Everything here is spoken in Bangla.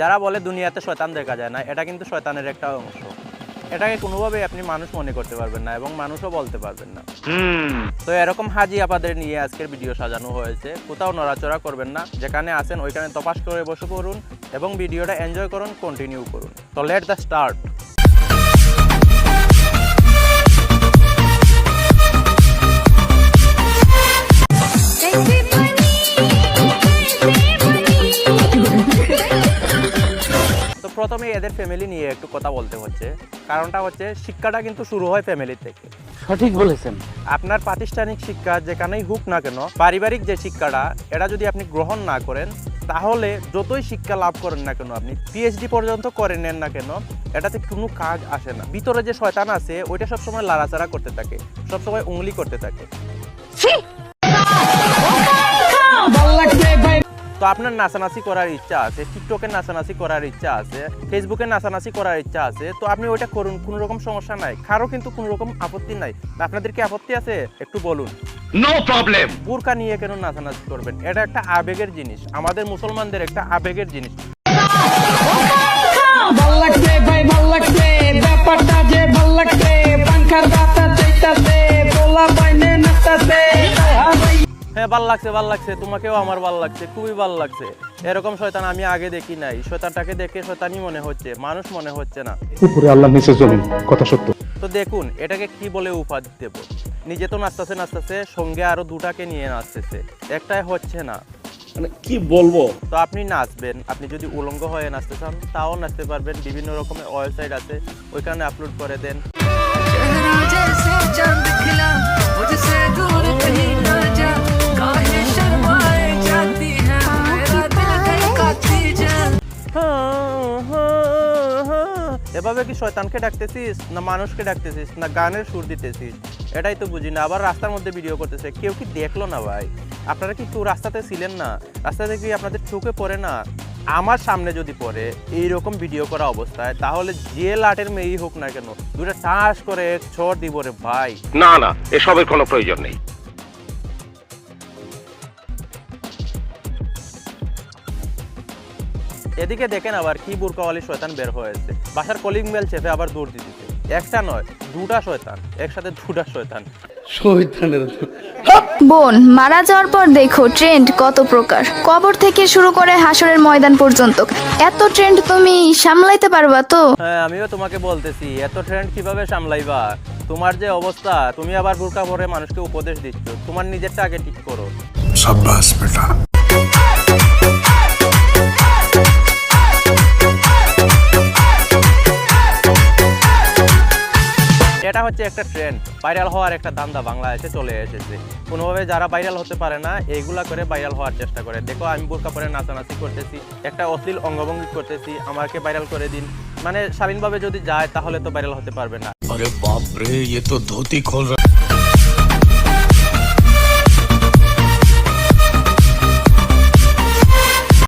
যারা বলে দুনিয়াতে শয়তান দেখা যায় না এটা কিন্তু শয়তানের একটা অংশ। এটাকে কোনোভাবেই আপনি মানুষ মনে করতে পারবেন না এবং মানুষও বলতে পারবেন না। তো এরকম হাজি আপাদের নিয়ে আজকের ভিডিও সাজানো হয়েছে। কোথাও নড়াচড়া করবেন না যেখানে আছেন ওইখানে তপাস করে বসে করুন এবং ভিডিওটা এনজয় করুন কন্টিনিউ করুন। তো লেট দ্য স্টার্ট প্রথমে এদের ফ্যামিলি নিয়ে একটু কথা বলতে হচ্ছে। কারণটা হচ্ছে শিক্ষাটা কিন্তু শুরু হয় ফ্যামিলি থেকে। সঠিক বলেছেন। আপনার প্রাতিষ্ঠানিক শিক্ষা যেখানেই হোক না কেন পারিবারিক যে শিক্ষাটা এটা যদি আপনি গ্রহণ না করেন তাহলে যতই শিক্ষা লাভ করেন না কেন আপনি পিএইচডি পর্যন্ত করে নেন না কেন এটাতে কোনো কাজ আসে না। ভিতরে যে শয়তান আছে ওইটা সবসময় লাড়াচাড়া করতে থাকে সবসময় উংলি করতে থাকে। তো আপনার নাচানাচি করার ইচ্ছা আছে টিকটকের নাচানাচি করার ইচ্ছা আছে ফেসবুকে নাচানাচি করার ইচ্ছা আছে তো আপনি ওইটা করুন কোনো রকম সমস্যা নাই। কারও কিন্তু কোনো রকম আপত্তি নাই। আপনাদের কি আপত্তি আছে? একটু বলুন। Problem. বোরকা নিয়ে কেন নাচানাচি করবেন? এটা একটা আবেগের জিনিস। আমাদের মুসলমানদের একটা আবেগের জিনিস। ভালো লাগছে ভালো লাগছে। তোমাকেও আমার ভালো লাগছে খুবই ভালো লাগছে। এরকম শয়তান আমি আগে দেখি নাই। শয়তানটাকে দেখে শয়তানি মনে হচ্ছে মানুষ মনে হচ্ছে না। উপরে আল্লাহ নিচে জমিন কথা সত্য। তো দেখুন এটাকে কি বলে উপাধি দেব? নিজে তো নাচতেছে নাচতেছে সঙ্গে আরও দুটাকে নিয়ে নাচতেছে। একটাই হচ্ছে না। মানে কি বলব? তো আপনি নাচবেন আপনি যদি উলঙ্গ হয়ে নাচতে চান তাও নাচতে পারবেন। বিভিন্ন রকমের ওয়েবসাইট আছে ওইখানে আপলোড করে দেন। এভাবে কি শয়তানকে ডাকতেছিস, না মানুষকে ডাকতেছিস, না গানের সুর দিতেছিস? এটাই তো বুঝি না, আবার রাস্তার মধ্যে ভিডিও করতেছে, কেউ কি দেখল না ভাই? আপনারা কি কেউ রাস্তাতে ছিলেন না? রাস্তাতে কি আপনাদের চোখে পড়ে না? আমার সামনে যদি পড়ে, এইরকম ভিডিও করা অবস্থায়, তাহলে যে লাটের মেয়েই হোক না কেন দুটা টাস করে ছড় দিব রে ভাই। না না, এসবের কোনো প্রয়োজন নেই। এদিকে দেখেন আবার কি বুরকাওয়ালি শয়তান বের হয়েছে। বাসার কলিং বেল চেপে আবার দৌড় দিতেছে একটা নয় দুটা শয়তান একসাথে দুটা শয়তান। বোন মারা যাওয়ার পর দেখো ট্রেন্ড কত প্রকার। কবর থেকে শুরু করে হাসরের ময়দান পর্যন্ত। এত ট্রেন্ড তুমি সামলাইতে পারবা তো? হ্যাঁ আমিও তোমাকে বলতেছি এত ট্রেন্ড কীভাবে সামলাইবা? তোমার যে অবস্থা তুমি আবার বুরকা পরে মানুষকে উপদেশ দিচ্ছ। তোমার নিজেরটা আগে ঠিক করো। সাব্বাস বেটা। এটা হচ্ছে একটা ট্রেন্ড ভাইরাল হওয়ার একটা দান্দা বাংলাদেশে চলে এসেছে। কোনোভাবে যারা ভাইরাল হতে পারে না এইগুলা করে ভাইরাল হওয়ার চেষ্টা করে। দেখো, আমি বোরকা পরে নাচানাচি করতেছি, একটা অশ্লীল অঙ্গভঙ্গি করতেছি, আমাকে ভাইরাল করে দিন। মানে স্বাধীনভাবে যদি যায়, তাহলে তো ভাইরাল হতে পারবে না। আরে বাপরে, এ তো ধুতি খোল